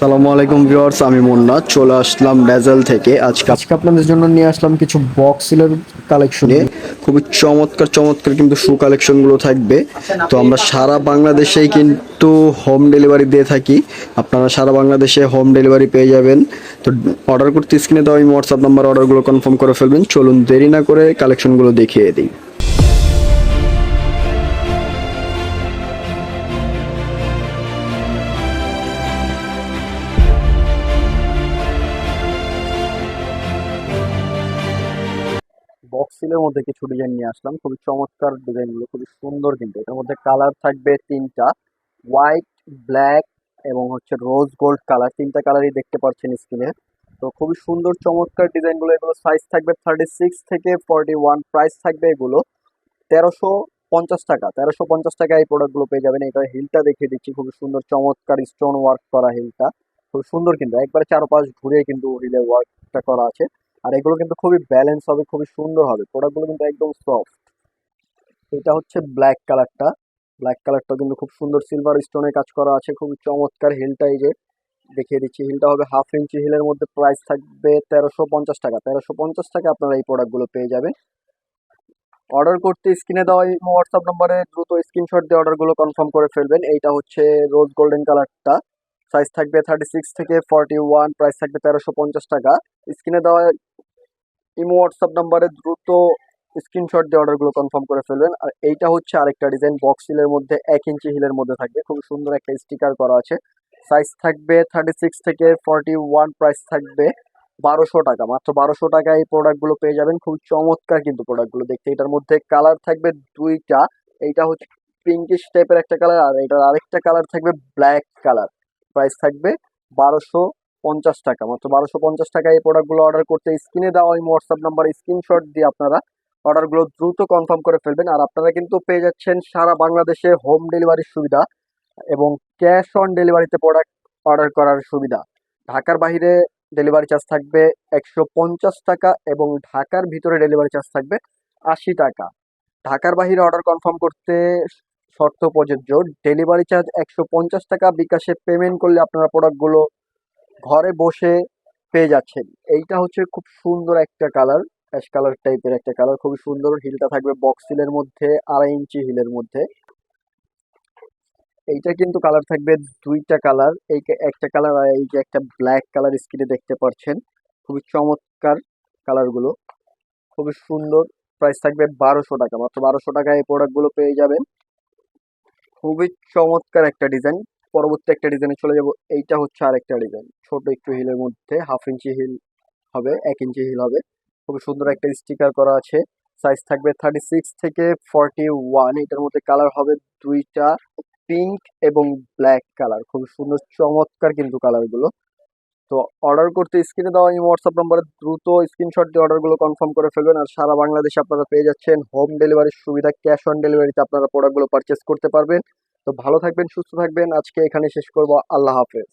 সালামু আলাইকুম ভিউয়ার্স আমি মুন্না। চলে আসলাম ড্যাজেল থেকে। আজকে আজকে আপনাদের জন্য নিয়ে আসলাম কিছু বক্সিলের কালেকশন খুবই চমৎকার চমৎকার কিন্তু শু কালেকশনগুলো থাকবে। তো আমরা সারা বাংলাদেশেই কিন্তু হোম ডেলিভারি দিয়ে থাকি। আপনারা সারা বাংলাদেশে হোম ডেলিভারি পেয়ে যাবেন। তো অর্ডার করতে স্ক্রিনে দেওয়া আমি হোয়াটসঅ্যাপ নাম্বার অর্ডারগুলো কনফার্ম করে ফেলবেন। চলুন দেরি না করে কালেকশনগুলো দেখিয়ে দিই। বক্সিলের মধ্যে কিছু ডিজাইন নিয়ে আসলাম। খুবই চমৎকার ডিজাইনগুলো খুবই সুন্দর কিন্তু। এটার মধ্যে কালার থাকবে তিনটা হোয়াইট ব্ল্যাক এবং হচ্ছে রোজ গোল্ড কালার তিনটা কালারই দেখতে পাচ্ছেন স্ক্রিনে তো খুবই সুন্দর, চমৎকার ডিজাইনগুলো এগুলো সাইজ থাকবে থার্টি সিক্স থেকে ফর্টি ওয়ান প্রাইস থাকবে এগুলো তেরোশো পঞ্চাশ টাকা। তেরোশো পঞ্চাশ টাকা এই প্রোডাক্টগুলো পেয়ে যাবেন। এটা হিলটা দেখিয়ে দিচ্ছি। খুবই সুন্দর, চমৎকার স্টোন ওয়ার্ক করা হিলটা খুব সুন্দর কিন্তু। একবারে চারপাশ ঘুরে কিন্তু হিলের ওয়ার্কটা করা আছে। আর এগুলো কিন্তু খুবই ব্যালেন্স হবে, খুবই সুন্দর হবে। প্রোডাক্টগুলো কিন্তু একদম সফট এটা হচ্ছে ব্ল্যাক কালারটা ব্ল্যাক কালারটা কিন্তু খুব সুন্দর সিলভার স্টোনের কাজ করা আছে। খুবই চমৎকার হিলটা এই যে দেখিয়ে দিচ্ছি। হিলটা হবে হাফ ইঞ্চি হিলের মধ্যে প্রাইস থাকবে তেরোশো পঞ্চাশ টাকা। তেরোশো পঞ্চাশ টাকা আপনারা এই প্রোডাক্টগুলো পেয়ে যাবেন। অর্ডার করতে স্ক্রিনে দেওয়া এই হোয়াটসঅ্যাপ নম্বরে দ্রুত স্ক্রিনশট দিয়ে অর্ডারগুলো কনফার্ম করে ফেলবেন। এইটা হচ্ছে রোজ গোল্ডেন কালারটা সাইজ থাকবে থার্টি সিক্স থেকে ফর্টি ওয়ান প্রাইস থাকবে তেরোশো পঞ্চাশ টাকা। স্ক্রিনে দেওয়া ইমো হোয়াটসঅ্যাপ নাম্বারে দ্রুত স্ক্রিনশট দিয়ে অর্ডারগুলো কনফার্ম করে ফেলবেন। আর এইটা হচ্ছে আরেকটা ডিজাইন, বক্স হিলের মধ্যে এক ইঞ্চি হিলের মধ্যে থাকবে। খুব সুন্দর একটা স্টিকার করা আছে। সাইজ থাকবে থার্টি সিক্স থেকে ফর্টি ওয়ান প্রাইস থাকবে বারোশো টাকা। মাত্র বারোশো টাকায় এই প্রোডাক্টগুলো পেয়ে যাবেন। খুব চমৎকার কিন্তু প্রোডাক্টগুলো দেখতে। এটার মধ্যে কালার থাকবে দুইটা। এইটা হচ্ছে পিঙ্কিশ টাইপের একটা কালার আর এটার আরেকটা কালার থাকবে ব্ল্যাক কালার প্রাইস থাকবে বারোশো পঞ্চাশ টাকা, মাত্র বারোশো পঞ্চাশ টাকায় এই প্রোডাক্টগুলো অর্ডার করতে স্ক্রিনে দেওয়া ওই হোয়াটসঅ্যাপ নাম্বার স্ক্রিনশট দিয়ে আপনারা অর্ডারগুলো দ্রুত কনফার্ম করে ফেলবেন। আর আপনারা কিন্তু পেয়ে যাচ্ছেন সারা বাংলাদেশে হোম ডেলিভারির সুবিধা এবং ক্যাশ অন ডেলিভারিতে প্রোডাক্ট অর্ডার করার সুবিধা। ঢাকার বাইরে ডেলিভারি চার্জ থাকবে একশো পঞ্চাশ টাকা এবং ঢাকার ভিতরে ডেলিভারি চার্জ থাকবে আশি টাকা। ঢাকার বাহিরে অর্ডার কনফার্ম করতে শর্ত প্রযোজ্য। ডেলিভারি চার্জ একশো পঞ্চাশ টাকা, বিকাশে পেমেন্ট করলে আপনারা প্রোডাক্টগুলো ঘরে বসে পেয়ে যাচ্ছেন। এইটা হচ্ছে খুব সুন্দর একটা কালার অ্যাশ কালার টাইপের একটা কালার খুবই সুন্দর। হিলটা থাকবে বক্স হিলের মধ্যে, আড়াই ইঞ্চি হিলের মধ্যে। এইটা কিন্তু কালার থাকবে দুইটা কালার এই একটা কালার আর এই যে একটা ব্ল্যাক কালার স্ক্রিনে দেখতে পাচ্ছেন। খুবই চমৎকার কালারগুলো খুবই সুন্দর। প্রাইস থাকবে বারোশো টাকা, মাত্র বারোশো টাকায় এই প্রোডাক্টগুলো পেয়ে যাবেন। খুবই চমৎকার একটা ডিজাইন পরবর্তী একটা ডিজাইনে চলে যাব। এইটা হচ্ছে আর একটা ডিজাইন ছোট একটু হিলের মধ্যে হাফ ইঞ্চি হিল হবে, এক ইঞ্চি হিল হবে। খুবই সুন্দর একটা স্টিকার করা আছে। সাইজ থাকবে থার্টি সিক্স থেকে ফর্টি ওয়ান এটার মধ্যে কালার হবে দুইটা পিঙ্ক এবং ব্ল্যাক কালার খুবই সুন্দর, চমৎকার কিন্তু কালারগুলো তো অর্ডার করতে স্ক্রিনে দেওয়া এই হোয়াটসঅ্যাপ নম্বরে দ্রুত স্ক্রিনশট দিয়ে অর্ডারগুলো কনফার্ম করে ফেলবেন। আর সারা বাংলাদেশে আপনারা পেয়ে যাচ্ছেন হোম ডেলিভারির সুবিধা ক্যাশ অন ডেলিভারিতে আপনারা প্রোডাক্টগুলো পারচেস করতে পারবেন। তো ভালো থাকবেন, সুস্থ থাকবেন। আজকে এখানে শেষ করব। আল্লাহ হাফেজ।